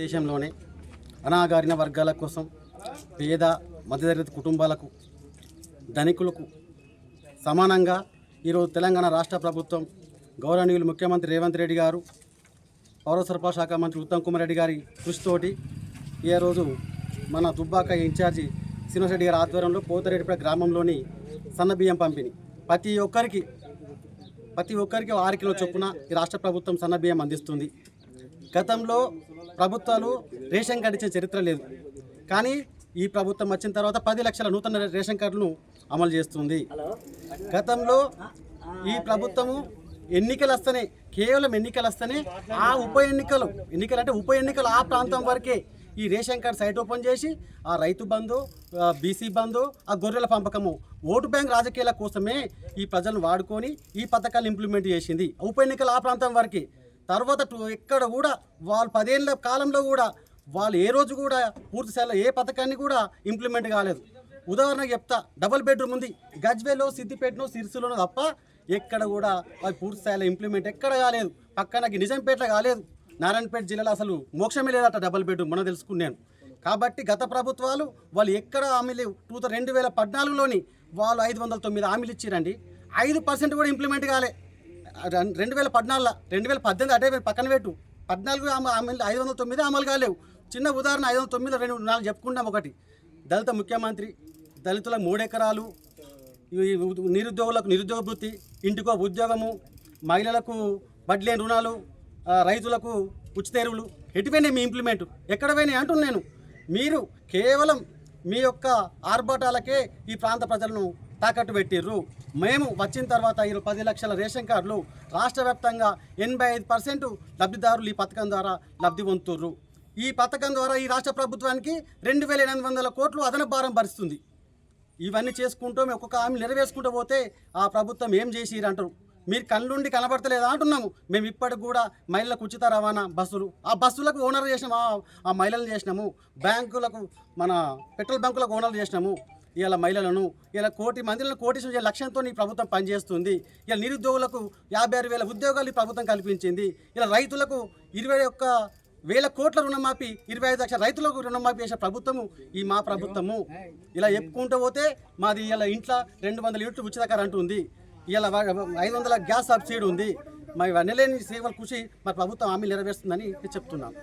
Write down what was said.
దేశంలోనే అనాగారిన వర్గాల కోసం పేద మధ్యతరగతి కుటుంబాలకు ధనికులకు సమానంగా ఈరోజు తెలంగాణ రాష్ట్ర ప్రభుత్వం గౌరవనీయులు ముఖ్యమంత్రి రేవంత్ రెడ్డి గారు పౌర సరఫరా శాఖ మంత్రి ఉత్తమ్ కుమార్ రెడ్డి గారి కృషితోటి ఈ రోజు మన దుబ్బాక ఇన్ఛార్జి శ్రీనివాసరెడ్డి గారి ఆధ్వర్యంలో పోతరెడ్డిపేట గ్రామంలోని సన్న బియ్యం పంపిణీ. ప్రతి ఒక్కరికి ప్రతి ఒక్కరికి ఆరు కిలో చొప్పున ఈ రాష్ట్ర ప్రభుత్వం సన్న బియ్యం అందిస్తుంది. గతంలో ప్రభుత్వాలు రేషన్ కార్డు ఇచ్చే చరిత్ర లేదు. కానీ ఈ ప్రభుత్వం వచ్చిన తర్వాత పది లక్షల నూతన రేషన్ కార్డును అమలు చేస్తుంది. గతంలో ఈ ప్రభుత్వము ఎన్నికలు వస్తేనే కేవలం ఎన్నికలు వస్తేనే ఆ ఉప ఎన్నికలు ఎన్నికలు అంటే ఉప ఎన్నికలు ఆ ప్రాంతం వరకే ఈ రేషన్ కార్డు సైట్ ఓపెన్ చేసి ఆ రైతు బంధు బీసీ బంధు ఆ గొర్రెల పంపకము ఓటు బ్యాంక్ రాజకీయాల కోసమే ఈ ప్రజలను వాడుకొని ఈ పథకాలు ఇంప్లిమెంట్ చేసింది. ఉప ఎన్నికలు ఆ ప్రాంతం వరకే. తర్వాత ఇక్కడ ఎక్కడ కూడా వాళ్ళు పదేళ్ళ కాలంలో కూడా వాళ్ళు ఏ రోజు కూడా పూర్తి స్థాయిలో ఏ పథకాన్ని కూడా ఇంప్లిమెంట్ కాలేదు. ఉదాహరణకు చెప్తా డబుల్ బెడ్రూమ్ ఉంది. గజ్వేలో సిద్దిపేటలో సిరిసిలోనో తప్ప ఎక్కడ కూడా అది పూర్తి స్థాయిలో ఇంప్లిమెంట్ ఎక్కడ కాలేదు. పక్కనకి నిజాంపేట కాలేదు. నారాయణపేట జిల్లాలో అసలు మోక్షమే లేదట డబుల్ బెడ్రూమ్ మనం తెలుసుకున్నాను. కాబట్టి గత ప్రభుత్వాలు వాళ్ళు ఎక్కడ హామీలు టూ రెండు వేల పద్నాలుగులోని వాళ్ళు ఐదు వందల తొమ్మిది హామీలు ఇచ్చిరండి. ఐదు పర్సెంట్ కూడా ఇంప్లిమెంట్ కాలే. రెండు వేల పద్నాలుగులో రెండు వేల పద్దెనిమిది అటే పక్కన పెట్టు. పద్నాలుగు అమ- ఐదు వందల తొమ్మిది అమలు కాలేవు. చిన్న ఉదాహరణ ఐదు వందల తొమ్మిది రెండు నాలుగు చెప్పుకుంటాం ఒకటి. దళిత ముఖ్యమంత్రి దళితుల మూడెకరాలు ఈ నిరుద్యోగులకు నిరుద్యోగ వృత్తి ఇంటికో ఉద్యోగము మహిళలకు వడ్లేని రుణాలు రైతులకు ఉచిత ఎరువులు. ఎటువైనాయి మీ ఇంప్లిమెంట్ ఎక్కడ పోయినాయి అంటున్నాను నేను. మీరు కేవలం మీ యొక్క ఆర్భాటాలకే ఈ ప్రాంత ప్రజలను తాకట్టు పెట్టిర్రు. మేము వచ్చిన తర్వాత ఈ పది లక్షల రేషన్ కార్డులు రాష్ట్ర వ్యాప్తంగా ఎనభై ఐదు పర్సెంట్ లబ్ధిదారులు ఈ పథకం ద్వారా లబ్ధి పొందుతుర్రు. ఈ పథకం ద్వారా ఈ రాష్ట్ర ప్రభుత్వానికి రెండు వేల ఎనిమిది వందల కోట్లు అదనపు భారం భరిస్తుంది. ఇవన్నీ చేసుకుంటూ మేము ఒక్కొక్క హామీ నెరవేర్చుకుంటూ పోతే ఆ ప్రభుత్వం ఏం చేసిరు అంటారు. మీరు కళ్ళుండి కనబడతలేదా అంటున్నాము. మేము ఇప్పటికి కూడా మహిళలకు ఉచిత రవాణా బస్సులు ఆ బస్సులకు ఓనర్ చేసినాము ఆ- ఆ మహిళలు చేసినాము. బ్యాంకులకు మన పెట్రోల్ బంకులకు ఓనర్లు చేసినాము. ఇలా మహిళలను ఇలా కోటి మందిలను కోటి సూచన లక్ష్యంతో ఈ ప్రభుత్వం పనిచేస్తుంది. ఇలా నిరుద్యోగులకు యాభై ఆరు వేల ఉద్యోగాలు ఈ ప్రభుత్వం కల్పించింది. ఇలా రైతులకు ఇరవై ఒక్క వేల కోట్ల రుణమాఫీ ఇరవై ఐదు లక్షల రైతులకు రుణమాఫీ చేసే ప్రభుత్వము ఈ మా ప్రభుత్వము. ఇలా చెప్పుకుంటూ పోతే మాది ఇలా ఇంట్లో రెండు వందల యూనిట్లు ఉచిత కరెంటు ఉంది. ఇలా ఐదు వందల గ్యాస్ సబ్సిడీ ఉంది. మా ఇవన్నీ లేని సేవలు కృషి మా ప్రభుత్వం హామీ నెరవేరుస్తుందని నేను చెప్తున్నాను